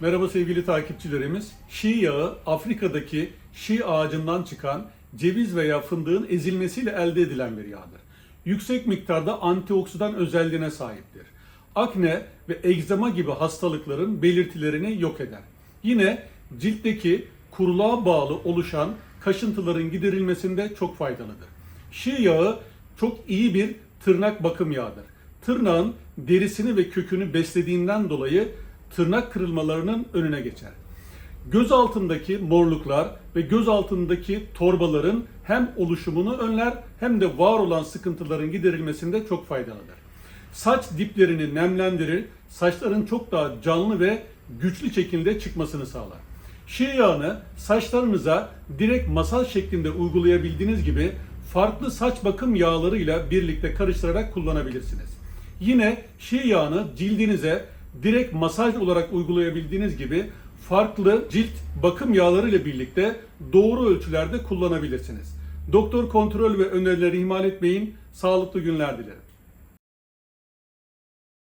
Merhaba sevgili takipçilerimiz. Şii yağı Afrika'daki şii ağacından çıkan ceviz veya fındığın ezilmesiyle elde edilen bir yağdır. Yüksek miktarda antioksidan özelliğine sahiptir. Akne ve egzama gibi hastalıkların belirtilerini yok eder. Yine ciltteki kuruluğa bağlı oluşan kaşıntıların giderilmesinde çok faydalıdır. Şii yağı çok iyi bir tırnak bakım yağıdır. Tırnağın derisini ve kökünü beslediğinden dolayı tırnak kırılmalarının önüne geçer. Göz altındaki morluklar ve göz altındaki torbaların hem oluşumunu önler hem de var olan sıkıntıların giderilmesinde çok faydalıdır. Saç diplerini nemlendirir, saçların çok daha canlı ve güçlü şekilde çıkmasını sağlar. Şii yağını saçlarınıza direkt masaj şeklinde uygulayabildiğiniz gibi farklı saç bakım yağlarıyla birlikte karıştırarak kullanabilirsiniz. Yine şii yağını cildinize direkt masaj olarak uygulayabildiğiniz gibi farklı cilt bakım yağları ile birlikte doğru ölçülerde kullanabilirsiniz. Doktor kontrol ve önerileri ihmal etmeyin. Sağlıklı günler dilerim.